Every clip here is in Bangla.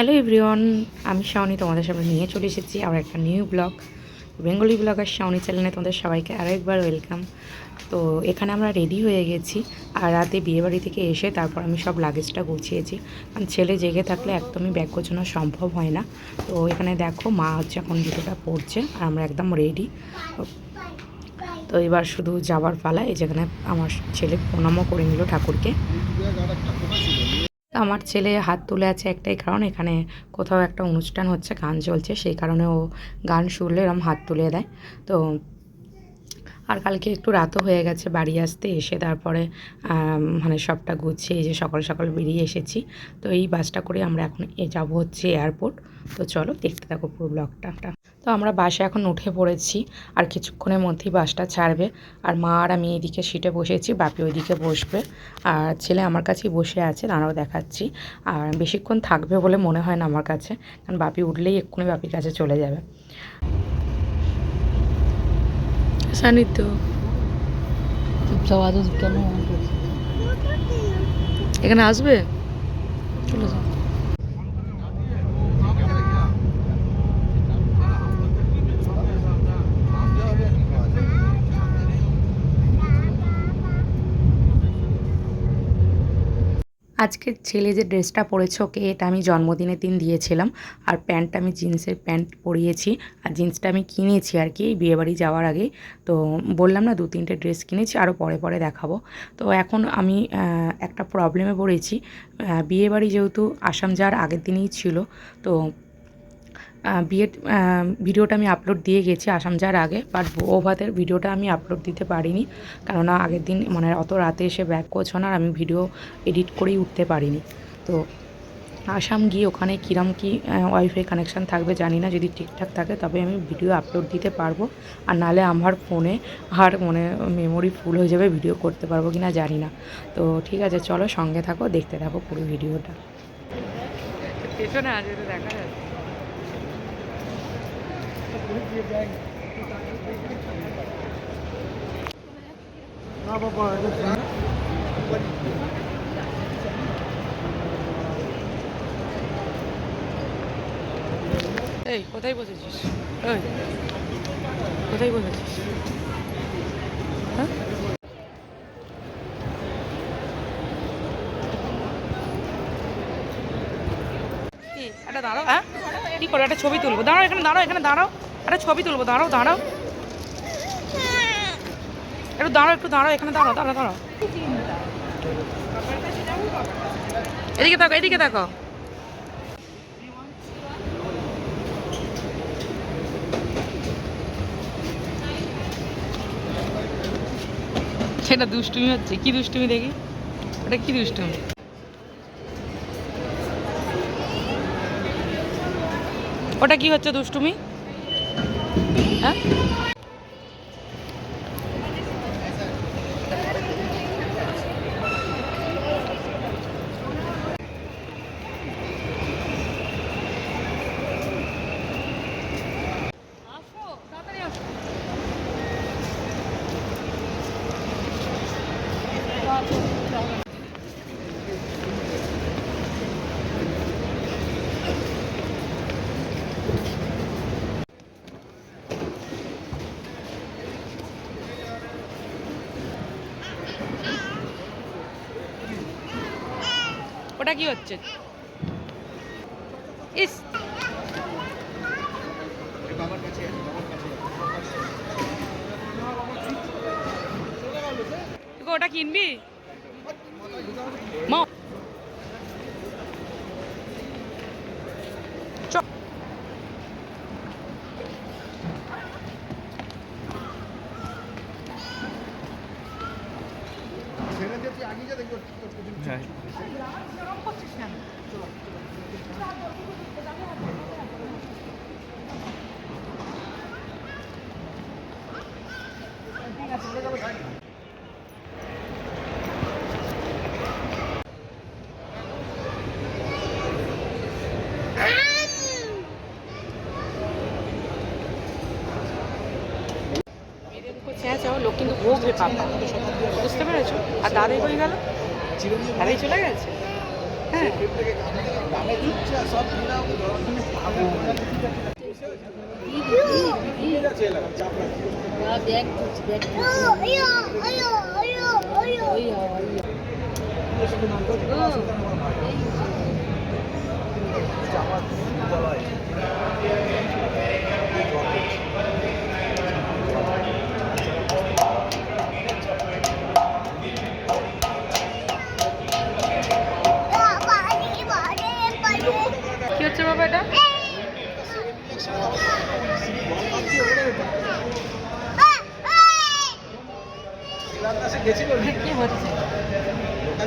হ্যালো এভরিওয়ান আমি শাওনি তোমাদের সামনে নিয়ে চলে এসেছি আর একটা new blog Bengali blogger Shaoni চ্যানেলে তোমাদের সবাইকে আরও একবার ওয়েলকাম তো এখানে আমরা রেডি হয়ে গেছি, আর রাতে বিয়েবাড়ি থেকে এসে তারপর আমি সব লাগেজটা গুছিয়েছি। কারণ ছেলে জেগে থাকলে একদমই ব্যাগ গোছানো সম্ভব হয় না। তো এখানে দেখো মা হচ্ছে এখন জুতোটা পরছে, আর আমরা একদম রেডি তো এবার শুধু যাওয়ার পালা, এই যেখানে আমার ছেলে প্রণামও করে নিল ঠাকুরকে। আমার ছেলে হাত তুলে আছে একটাই কারণ, এখানে কোথাও একটা অনুষ্ঠান হচ্ছে, গান চলছে, সেই কারণে ও গান শুনলে এরম হাত তুলে দেয়। তো আর কালকে একটু রাতও হয়ে গেছে বাড়ি আসতে, এসে তারপরে মানে সবটা গুছিয়ে যে সকাল সকাল বেরিয়ে এসেছি। তো এই বাসটা করে আমরা এখন এ যাব হচ্ছে এয়ারপোর্ট তো চলো দেখতে থাকো পুরো ব্লগটা তো আমরা বাসে এখন উঠে পড়েছি আর কিছুক্ষণের মধ্যেই বাসটা ছাড়বে। আর মা আর আমি এদিকে সিটে বসেছি, বাপি ওইদিকে বসবে। আর ছেলে আমার কাছেই বসে আছে, দাঁড়াও দেখাচ্ছি। আর বেশিক্ষণ থাকবে বলে মনে হয় না আমার কাছে, কারণ বাপি উঠলেই এক্ষুনি বাপির কাছে চলে যাবে। সানিধ্য চুপচাপ আজ কেন? এখানে আসবে? চলে যাও। আজকে ছেলে যে ড্রেসটা পরেছে ওকে, এটা আমি জন্মদিনের দিন দিয়েছিলাম। আর প্যান্টটা আমি জিন্সের প্যান্ট পরিয়েছি। আর জিন্সটা আমি কিনেছি আর কি বিয়েবাড়ি যাওয়ার আগে। তো বললাম না দু তিনটে ড্রেস কিনেছি আরও পরে পরে দেখাবো। তো এখন আমি একটা প্রবলেমে পড়েছি। বিয়েবাড়ি যেহেতু আসাম যাওয়ার আগের দিনেই ছিল, তো বিয়ের ভিডিওটা আমি আপলোড দিয়ে গেছি, আসাম যাওয়ার আগে বাট ও ভাতের ভিডিওটা আমি আপলোড দিতে পারিনি, কেননা আগের দিন মানে অত রাতে এসে ব্যাক আর আমি ভিডিও এডিট করেই উঠতে পারিনি। তো আসাম গিয়ে ওখানে কীরম কী ওয়াইফাই কানেকশান থাকবে জানি না, যদি ঠিকঠাক থাকে, তবে আমি ভিডিও আপলোড দিতে পারব, আর নালে আমার ফোনে আর মানে মেমোরি ফুল হয়ে যাবে ভিডিও করতে পারব কি না জানি না। তো ঠিক আছে, চলো সঙ্গে থাকো, দেখতে থাকো পুরো ভিডিওটা পেছনে আজ দেখা যাচ্ছে। এই কোথায় বসেছিস? ওই কোথায় বসেছিস? হ্যাঁ? কি একটা দাঁড়াও। হ্যাঁ? কি করো, একটা ছবি তুলবো। দাঁড়াও এখানে দাঁড়াও এখানে, দাঁড়াও। একটা ছবি তুলবো, দাঁড়াও দাঁড়াও। একটু দাঁড়াও একটু দাঁড়াও, এখানে দাঁড়াও দাঁড়াও দাঁড়াও। এদিকে দেখো এদিকে দেখো। সেটা দুষ্টুমি হচ্ছে। কি দুষ্টুমি দেখি? ওটা কি দুষ্টুমি? ওটা কি হচ্ছে দুষ্টুমি হ্যাঁ ওটা কি হচ্ছে? ইস। ওটা কিনবি? মা হ্যাঁ চেঁচাও লোক কিন্তু বকবে পাপা বুঝতে পেরেছ? আর দাদাই হয়ে গেল? দাদাই চলে গেছে? হ্যাঁ। ব্যাগ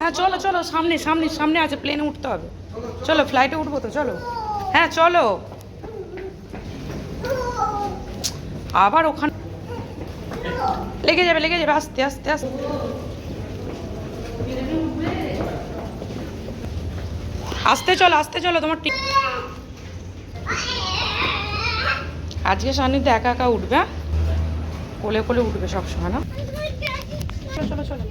হ্যাঁ চলো চলো, সামনে সামনে সামনে আছে প্লেনে উঠতে হবে। চলো ফ্লাইটে উঠবো তো, চলো। হ্যাঁ চলো। আবার ওখানে লেগে যাবে লেগে যাবে, আস্তে আস্তে আস্তে। আস্তে চলো আস্তে চলো, তোমার আজকে সান্নিধ্যে একা একা উঠবে হ্যাঁ? কোলে কোলে উঠবে সবসময়, না? চলো চলো।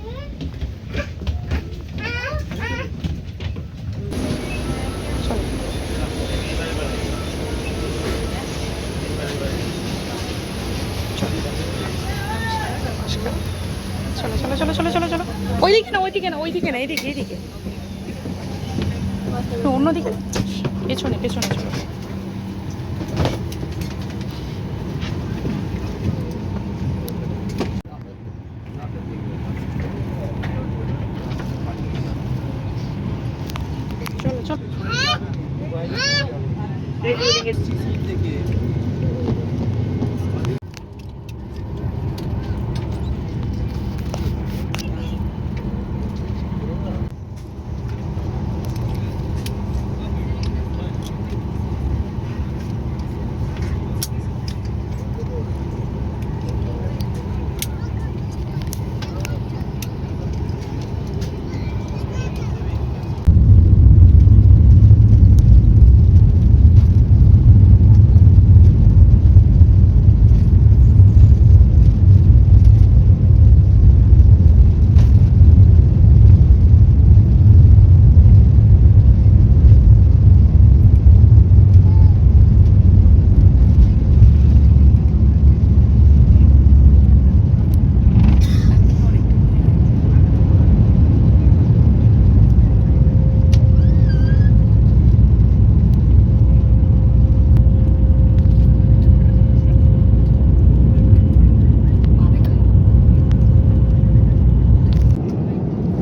চলো চলো চলো চলো ওইদিকে না ওইদিকে না ওইদিকে না এইদিকে এইদিকে অন্যদিকে। পেছনে পেছনে, চলো চলো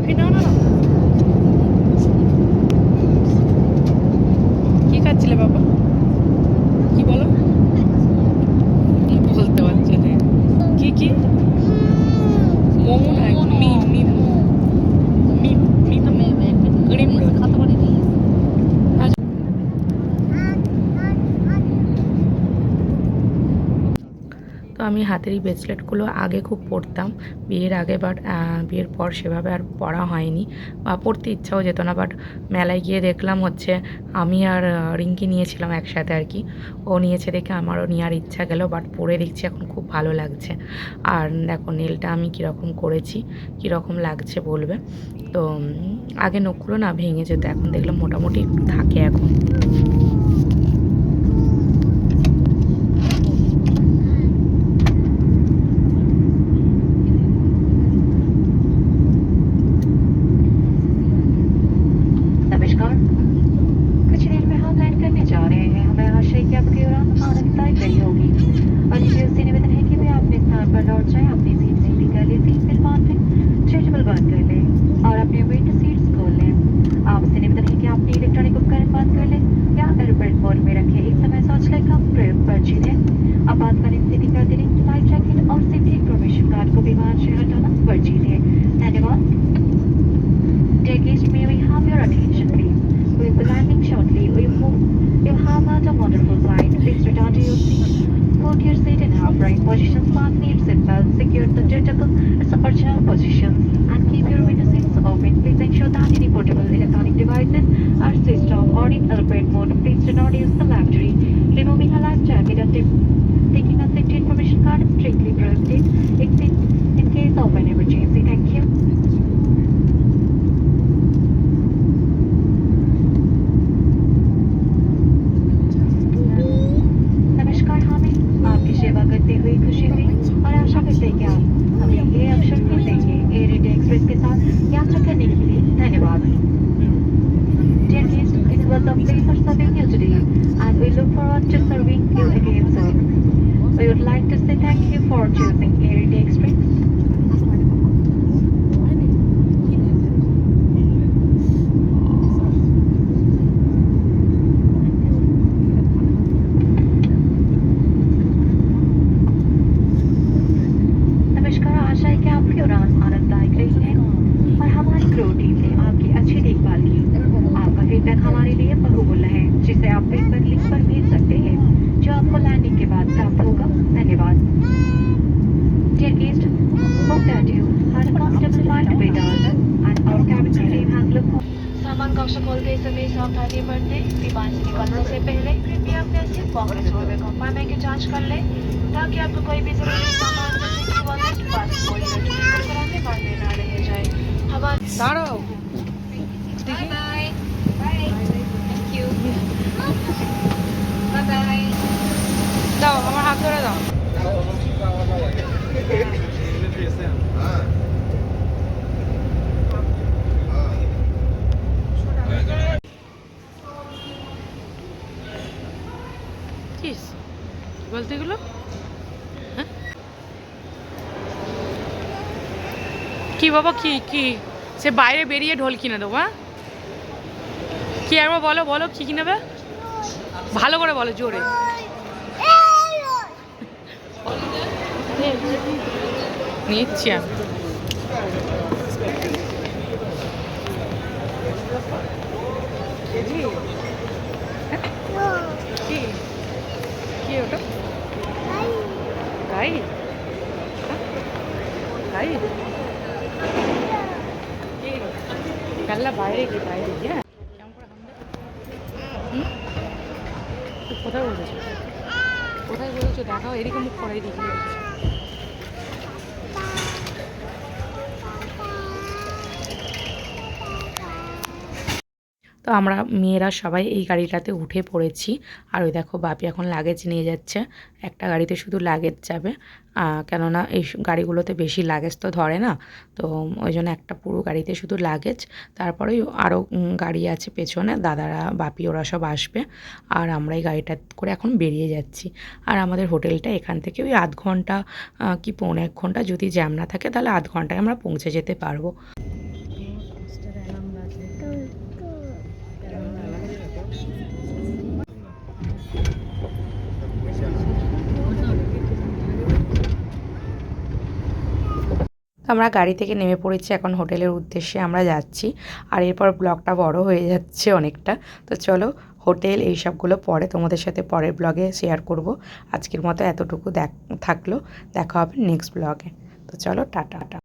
এই না না না কি খাচ্ছিলে বাবা কি বলো কি বলতে পারছে না কি কি মোমো না মিম মিম মিম মিম ক্রিম রোল খাতে পারিনি তো আমি হাতের এই ব্রেসলেটগুলো আগে খুব পরতাম। বিয়ের আগে বাট বিয়ের পর সেভাবে আর পরা হয়নি বা পরতে ইচ্ছাও যেত না বাট মেলায় গিয়ে দেখলাম হচ্ছে আমি আর রিঙ্কি নিয়েছিলাম একসাথে আর কি। ও নিয়েছে দেখে আমারও নেওয়ার ইচ্ছা গেল বাট পরে দেখছি এখন খুব ভালো লাগছে। আর দেখো নেলটা আমি কীরকম করেছি, কীরকম লাগছে বলবে। তো আগে নখগুলো না ভেঙে যেত, এখন দেখলাম মোটামুটি থাকে এখন। themselves secured the jetable at original positions and keep your window seats open. Please ensure that any portable electronic devices are switched off or in airplane mode. Please do not use the lavatory. Removing a life jacket and taking a safety information card is strictly prohibited except in case of an emergency. Thank you. Like to say thank you for choosing Air Express. नमस्कार, आशा आपकी उड़ान आनंददायक रही है और हमारी ने आपकी अच्छी देखभाल की आपका फीडबैक हमारे लिए बहुमूल्य है, जिसे आप फीडबैक लिख पर भेज सकते हैं जो आपको लैंडिंग के बाद प्राप्त होगा धन्यवाद। Dear guest, hope that you had a comfortable flight and our cabin team has looked सामान कक्ष खोलते समय सावधानी बरतें विमान से निकलने से पहले कृपया अपने कांग्रेस की जाँच कर लें ताकि आपको कोई भी ज़रूरी सामान जैसे कि वॉलेट वगैरह में ना रह जाए। हवा देखिए আমার হাত ধরে দাও। হ্যাঁ? কি বাবা, কি কি? সে বাইরে বেরিয়ে ঢোল কিনে দেবো হ্যাঁ? কি একবার বলো বলো, কি কিনে দেবে? ভালো করে বলো, জোরে। নিচ্ছি আমি। কি ওটা? গাইড। গাইড। কাল্লা বাইরে গিয়ে বাইরে গিয়ে। কোথায় বলেছ? কোথায় বলেছ? দেখাও, এদিকে মুখ করাই দেখি তো আমরা মেয়েরা সবাই এই গাড়িটাতে উঠে পড়েছি। আর ওই দেখো বাপি এখন লাগেজ নিয়ে যাচ্ছে। একটা গাড়িতে শুধু লাগেজ যাবে। কেননা এই গাড়িগুলোতে বেশি লাগেজ তো ধরে না। তো ওই জন্য একটা পুরো গাড়িতে শুধু লাগেজ তারপরেই আরও গাড়ি আছে পেছনে। দাদারা, বাপি ওরা সব আসবে। আর আমরা এই গাড়িটা করে এখন বেরিয়ে যাচ্ছি। আর আমাদের হোটেলটা এখান থেকে ওই আধ ঘণ্টা কি পৌনে এক ঘণ্টা যদি জ্যাম না থাকে তাহলে আধ ঘন্টায় আমরা পৌঁছে যেতে পারব। আমরা গাড়ি থেকে নেমে পড়েছি এখন হোটেলের উদ্দেশ্যে, আমরা যাচ্ছি। আর এরপর ব্লগটা বড় হয়ে যাচ্ছে অনেকটা। তো চলো হোটেল এই সবগুলো পরে তোমাদের সাথে পরের ব্লগে শেয়ার করব। আজকের মতো এতটুকু দেখ, থাকল। দেখা হবে নেক্সট ব্লগে। তো চলো, টাটা।